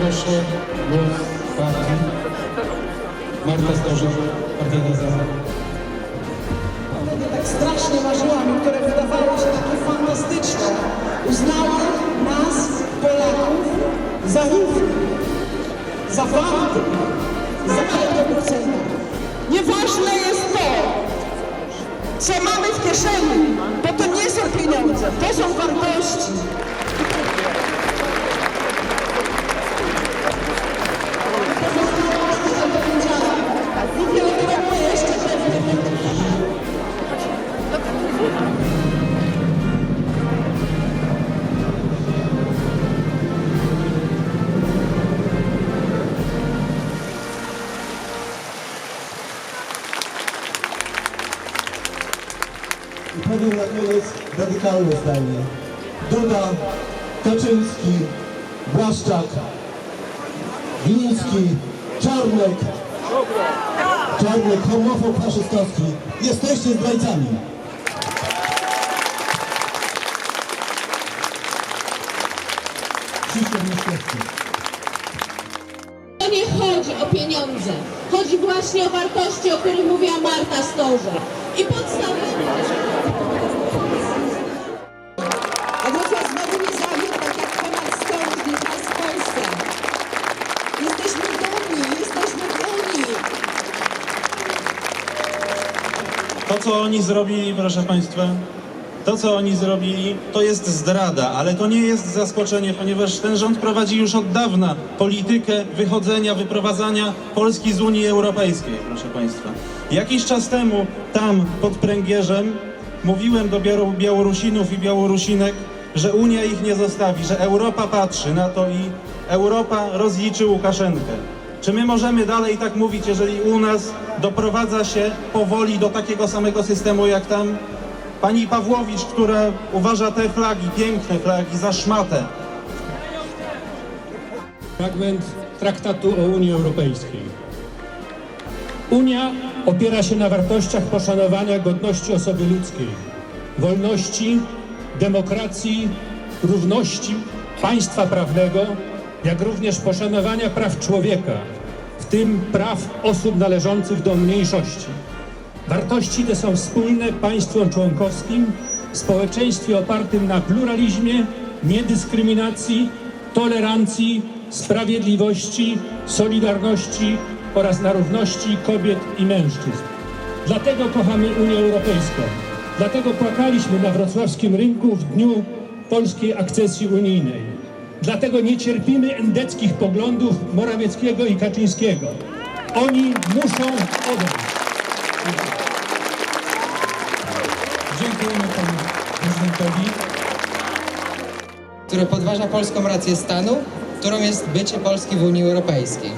proszę głos partii. Marta Storzyk, partyjna zaza. Wtedy tak strasznie marzyłam które wydawały się takie fantastyczne. Uznały nas, Polaków, za równych, za wartych, za każdego Nieważne jest to, co mamy w kieszeni, bo to nie są pieniądze, to są wartości. Powiem na koniec radykalne zdanie. Duda, Kaczyński, Błaszczak, Gliński, Czarnek, Czarnek, homofob faszystowski. Jesteście zdrajcami. Krzysztof Mieszkowski. To nie chodzi o pieniądze. Chodzi właśnie o wartości, o których mówiła Marta Storze. I. To, co oni zrobili, proszę Państwa, to, co oni zrobili, to jest zdrada, ale to nie jest zaskoczenie, ponieważ ten rząd prowadzi już od dawna politykę wychodzenia, wyprowadzania Polski z Unii Europejskiej, proszę Państwa. Jakiś czas temu tam, pod pręgierzem, mówiłem do Biało- Białorusinów i Białorusinek, że Unia ich nie zostawi, że Europa patrzy na to i Europa rozliczy Łukaszenkę. Czy my możemy dalej tak mówić, jeżeli u nas doprowadza się powoli do takiego samego systemu jak tam? Pani Pawłowicz, która uważa te flagi, piękne flagi, za szmatę. Fragment traktatu o Unii Europejskiej. Unia opiera się na wartościach poszanowania godności osoby ludzkiej, wolności, demokracji, równości, państwa prawnego, jak również poszanowania praw człowieka, w tym praw osób należących do mniejszości. Wartości te są wspólne państwom członkowskim społeczeństwie opartym na pluralizmie, niedyskryminacji, tolerancji, sprawiedliwości, solidarności oraz na równości kobiet i mężczyzn. Dlatego kochamy Unię Europejską. Dlatego płakaliśmy na wrocławskim rynku w dniu polskiej akcesji unijnej. Dlatego nie cierpimy endeckich poglądów Morawieckiego i Kaczyńskiego. Oni muszą odejść. Dziękujemy panu prezydentowi. które podważa polską rację stanu, którą jest bycie Polski w Unii Europejskiej.